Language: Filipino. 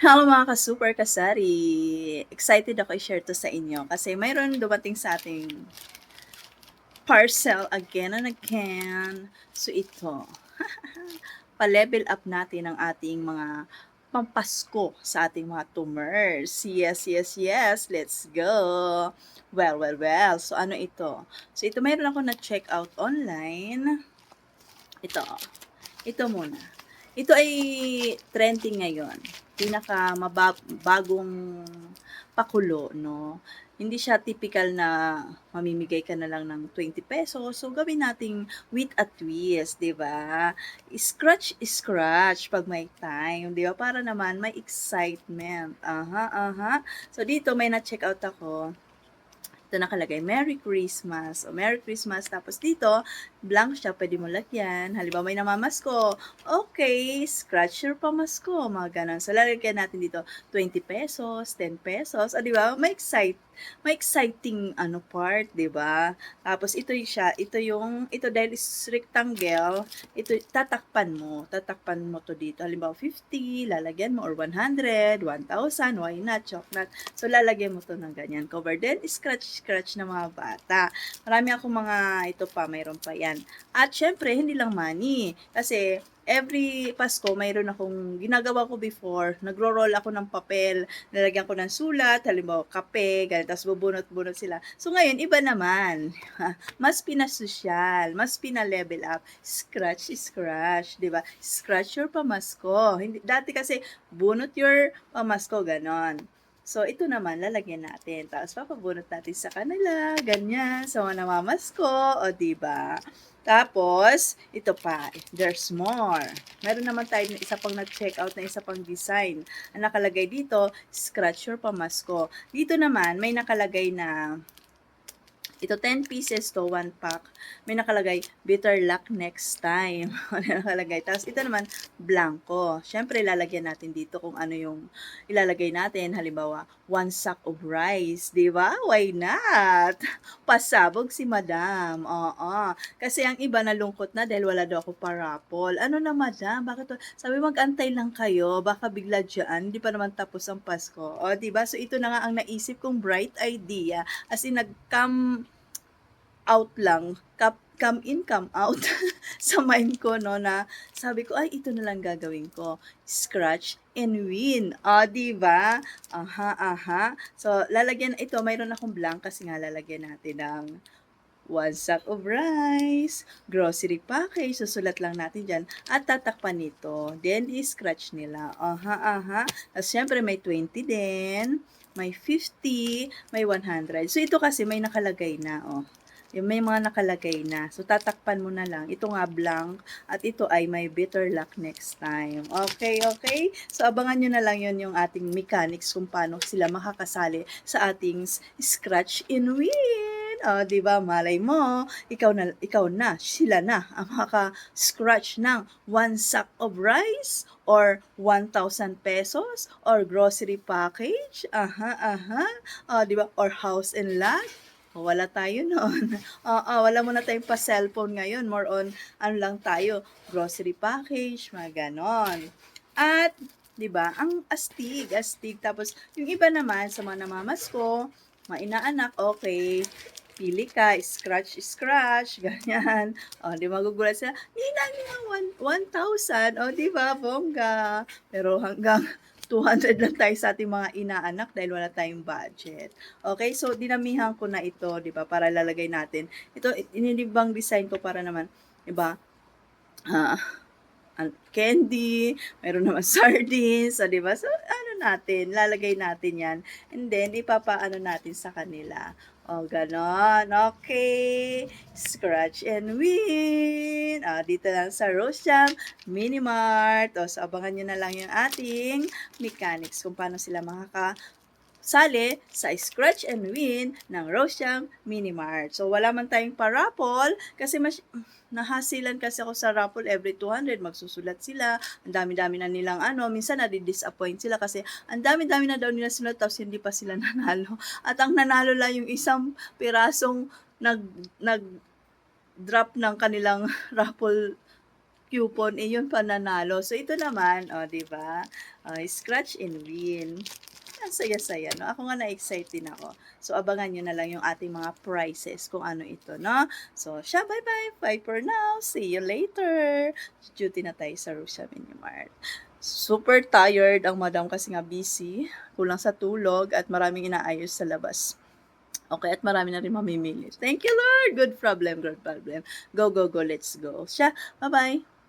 Hello mga ka-super kasari! Excited ako i-share to sa inyo kasi mayroon dumating sa ating parcel again and again. So ito, pa-level up natin ang ating mga pampasko sa ating mga tumors. Yes, yes, yes, let's go! Well, well, well. So ano ito? So ito mayroon ako na-check out online. Ito, ito muna. Ito ay trending ngayon. Pinaka mabagong pakulo, no? Hindi siya typical na mamimigay ka na lang ng 20 pesos. So, gawin nating with a twist, di ba? Scratch, scratch pag may time, di ba? Para naman may excitement. Aha, aha. So, dito may na-check out ako ito nakalagay, Merry Christmas. O, Merry Christmas. Tapos dito, blank siya, pwede mo lagyan. Halimbawa, may namamasko. Okay, scratch your pamasko. Mga ganon. So, lalagyan natin dito, 20 pesos, 10 pesos. O, di ba? May excite may exciting ano part, 'di ba? Tapos ito yung siya, ito yung ito dahil is rectangle, ito tatakpan mo, tatakpan mo to dito. Halimbawa 50, lalagyan mo or 100, 1000, why not? Chocolate. So lalagyan mo to ng ganyan cover. Then scratch scratch ng mga bata. Marami akong mga ito pa, mayroon pa 'yan. At syempre, hindi lang money kasi every Pasko, mayroon akong ginagawa ko before, nagro-roll ako ng papel, nalagyan ko ng sulat, halimbawa kape, ganun, tapos bubunot-bunot sila. So ngayon, iba naman. mas pinasosyal, mas pina-level up. Scratch, scratch, di ba? Scratch your pamasko. Hindi, dati kasi, bunot your pamasko, ganon. So, ito naman, lalagyan natin. Tapos, papabunot natin sa kanila, ganyan, sa mga namamasko, o diba? Tapos, ito pa, there's more. Meron naman tayo na isa pang nag-check out na isa pang design. Ang nakalagay dito, scratch your pamasko. Dito naman, may nakalagay na ito, 10 pieces to, 1 pack. May nakalagay, bitter luck next time. May nakalagay. Tapos, ito naman, blanco. Siyempre, ilalagyan natin dito kung ano yung ilalagay natin. Halimbawa, one sack of rice. Di ba? Why not? Pasabog si madam. Oo. Kasi ang iba nalungkot na dahil wala daw ako parapol. Ano na madam? Bakit? Sabi, mag-antay lang kayo. Baka bigla dyan. Hindi pa naman tapos ang Pasko. O, di ba? So, ito na nga ang naisip kong bright idea. As in, nag-come out lang, come in, come out sa mind ko, no, na sabi ko, ay, ito na lang gagawin ko. Scratch and win. O, oh, di ba? Aha, aha. So, lalagyan, ito, mayroon akong blank kasi nga lalagyan natin ng one sack of rice, grocery package, susulat lang natin dyan, at tatakpan nito. Then, i-scratch nila. Aha, aha. Tapos, syempre, may 20 din, may 50, may 100. So, ito kasi may nakalagay na, oh. Yung may mga nakalagay na. So, tatakpan mo na lang. Ito nga blank. At ito ay may bitter luck next time. Okay, okay? So, abangan nyo na lang yon yung ating mechanics kung paano sila makakasali sa ating scratch in win. O, oh, di ba? Malay mo, ikaw na, ikaw na, sila na ang makaka-scratch ng one sack of rice or 1,000 pesos or grocery package. Aha, aha. O, oh, di ba? Or house and lot wala tayo noon. Oo, uh, wala muna tayong pa-cellphone ngayon. More on, ano lang tayo, grocery package, mga ganon. At, di ba, ang astig, astig. Tapos, yung iba naman, sa mga namamasko, mga inaanak, okay, pili ka, scratch, scratch, ganyan. O, di magugulat sila, Nina, nina, 1,000. O, di ba, bongga. Pero hanggang 200 lang tayo sa ating mga inaanak dahil wala tayong budget. Okay, so dinamihan ko na ito, 'di ba, para lalagay natin. Ito inilibang design ko para naman, 'di ba? Uh, candy, meron naman sardines, so, 'di ba? So ano natin, lalagay natin 'yan. And then ipapaano natin sa kanila. O, ganon. Okay. Scratch and win. O, oh, dito lang sa Rosjam Mini Mart. O, so, abangan nyo na lang yung ating mechanics kung paano sila makaka sali sa Scratch and Win ng Rosyang Mini Mart. So, wala man tayong parapol kasi mas nahasilan kasi ako sa raffle every 200, magsusulat sila, ang dami-dami na nilang ano, minsan na-disappoint sila kasi ang dami-dami na daw nila sinulat tapos hindi pa sila nanalo. At ang nanalo lang yung isang pirasong nag, nag drop ng kanilang raffle coupon, eh, yun pananalo. So, ito naman, oh, 'di ba? Ah, scratch and win. Ang saya-saya 'no, ako nga na-excite din ako. So, abangan niyo na lang yung ating mga prizes kung ano ito 'no. So, siya bye-bye, bye for now, see you later. Duty na tayo sa Rosia Mini Mart. Super tired ang madam kasi nga busy, kulang sa tulog at maraming inaayos sa labas. Okey at marami na rin mamimili. Thank you Lord, good problem, good problem. Go, go, go, let's go. Siya, bye-bye.